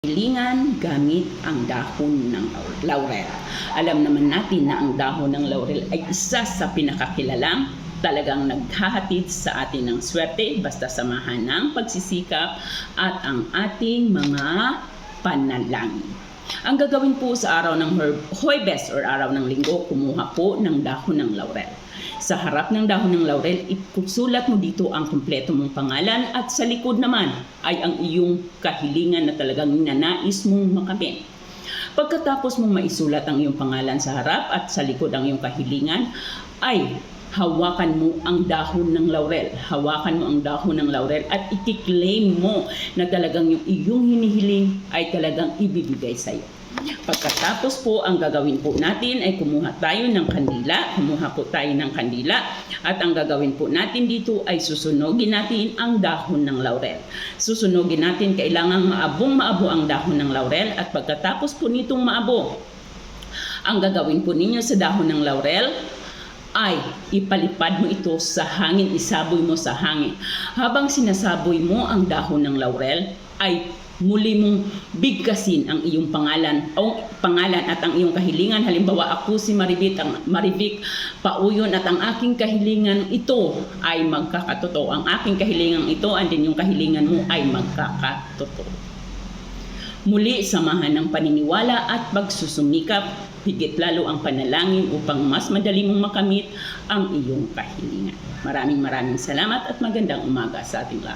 Hilingan gamit ang dahon ng laurel. Alam naman natin na ang dahon ng laurel ay isa sa pinakakilalang talagang naghahatid sa atin ng swerte basta samahan ng pagsisikap at ang ating mga panalangin. Ang gagawin po sa araw ng Huwebes or araw ng linggo, kumuha po ng dahon ng laurel. Sa harap ng dahon ng laurel, isulat mo dito ang kumpleto mong pangalan at sa likod naman ay ang iyong kahilingan na talagang ninanais mong makamit. Pagkatapos mong maisulat ang iyong pangalan sa harap at sa likod ang iyong kahilingan, ay hawakan mo ang dahon ng laurel. Hawakan mo ang dahon ng laurel at ikiklaim mo na talagang yung iyong hinihiling ay talagang ibibigay sa iyo. Pagkatapos po, ang gagawin po natin ay kumuha tayo ng kandila. Kumuha po tayo ng kandila. At ang gagawin po natin dito ay susunogin natin ang dahon ng laurel. Susunogin natin, kailangan maabong maabo ang dahon ng laurel. At pagkatapos po nitong maabo, ang gagawin po ninyo sa dahon ng laurel ay ipalipad mo ito sa hangin, isaboy mo sa hangin. Habang sinasaboy mo ang dahon ng laurel, ay muli mong bigkasin ang iyong pangalan o pangalan at ang iyong kahilingan. Halimbawa, ako si Maribit, ang Maribik Pauyon at ang aking kahilingan ito ay magkakatotoo. Ang aking kahilingan ito and din yung kahilingan mo ay magkakatotoo. Muli, samahan ng paniniwala at pagsusumikap, higit lalo ang panalangin upang mas madali mong makamit ang iyong kahilingan. Maraming maraming salamat at magandang umaga sa ating lahat.